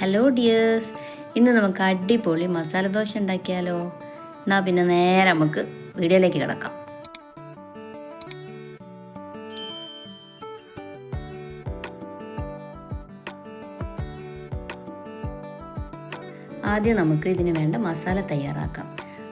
Hello dears ഇന്ന് നമുക്ക് അടിപൊളി മസാല ദോശ ഉണ്ടാക്കിയാലോ? എന്നാൽ പിന്നെ നേരെ നമുക്ക് വീഡിയോയിലേക്ക് കിടക്കാം. ആദ്യം നമുക്ക് ഇതിന് വേണ്ട മസാല തയ്യാറാക്കാം.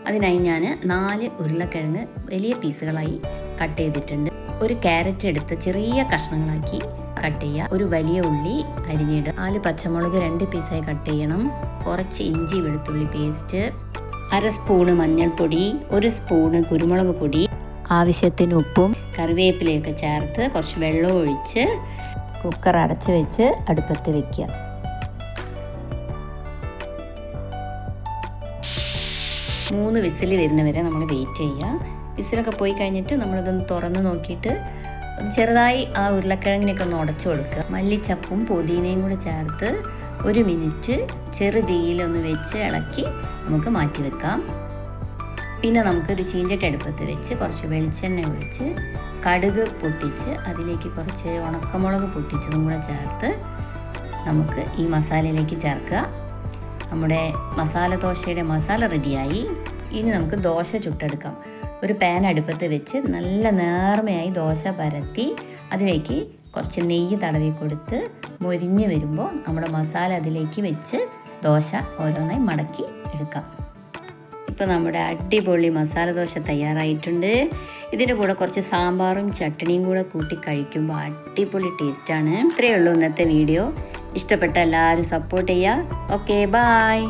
അതിനായി ഞാൻ നാല് ഉരുളക്കിഴങ്ങ് വലിയ പീസുകളായി കട്ട് ചെയ്തിട്ടുണ്ട്. ഒരു ക്യാരറ്റ് എടുത്ത് ചെറിയ കഷ്ണങ്ങളാക്കി കട്ട് ചെയ്യുക. ഒരു വലിയ ഉള്ളി അരിഞ്ഞിടുക. നാല് പച്ചമുളക് രണ്ട് പീസായി കട്ട് ചെയ്യണം. കുറച്ച് ഇഞ്ചി വെളുത്തുള്ളി പേസ്റ്റ്. അര സ്പൂണ് മഞ്ഞൾപ്പൊടി. ഒരു സ്പൂണ് കുരുമുളക് പൊടി. ആവശ്യത്തിന് ഉപ്പും കറിവേപ്പിലയൊക്കെ ചേർത്ത് കുറച്ച് വെള്ളം ഒഴിച്ച് കുക്കർ അടച്ച് വെച്ച് അടുപ്പത്ത് വെക്കുക. മൂന്ന് വിസിൽ വരുന്നവരെ നമ്മൾ വെയിറ്റ് ചെയ്യുക. വിസിലൊക്കെ പോയി കഴിഞ്ഞിട്ട് നമ്മളിതൊന്ന് തുറന്ന് നോക്കിയിട്ട് ചെറുതായി ആ ഉരുളക്കിഴങ്ങിനൊക്കെ ഒന്ന് ഉടച്ചു കൊടുക്കുക. മല്ലിച്ചപ്പും പുതിനയും കൂടെ ചേർത്ത് ഒരു മിനിറ്റ് ചെറു തീയിലൊന്ന് വെച്ച് ഇളക്കി നമുക്ക് മാറ്റി വെക്കാം. പിന്നെ നമുക്കൊരു ചീഞ്ചട്ടി അടുപ്പത്ത് വെച്ച് കുറച്ച് വെളിച്ചെണ്ണ ഒഴിച്ച് കടുക് പൊട്ടിച്ച് അതിലേക്ക് കുറച്ച് ഉണക്കമുളക് പൊട്ടിച്ചതും കൂടെ ചേർത്ത് നമുക്ക് ഈ മസാലയിലേക്ക് ചേർക്കുക. നമ്മുടെ മസാല ദോശയുടെ മസാല റെഡിയായി. ഇനി നമുക്ക് ദോശ ചുട്ടെടുക്കാം. ഒരു പാൻ അടുപ്പത്ത് വെച്ച് നല്ല നേർമയായി ദോശ പരത്തി അതിലേക്ക് കുറച്ച് നെയ്യ് തടവി കൊടുത്ത് മൊരിഞ്ഞ് വരുമ്പോൾ നമ്മുടെ മസാല അതിലേക്ക് വെച്ച് ദോശ ഓരോന്നായി മടക്കി എടുക്കാം. ഇപ്പോൾ നമ്മുടെ അടിപൊളി മസാല ദോശ തയ്യാറായിട്ടുണ്ട്. ഇതിന്റെ കൂടെ കുറച്ച് സാമ്പാറും ചട്ടണിയും കൂടെ കൂട്ടി കഴിക്കുമ്പോൾ അടിപൊളി ടേസ്റ്റാണ് ഇത്രയേ ഉള്ളൂ ഇന്നത്തെ വീഡിയോ ഇഷ്ടപ്പെട്ട എല്ലാവരും സപ്പോർട്ട് ചെയ്യുക ഓക്കെ ബായ്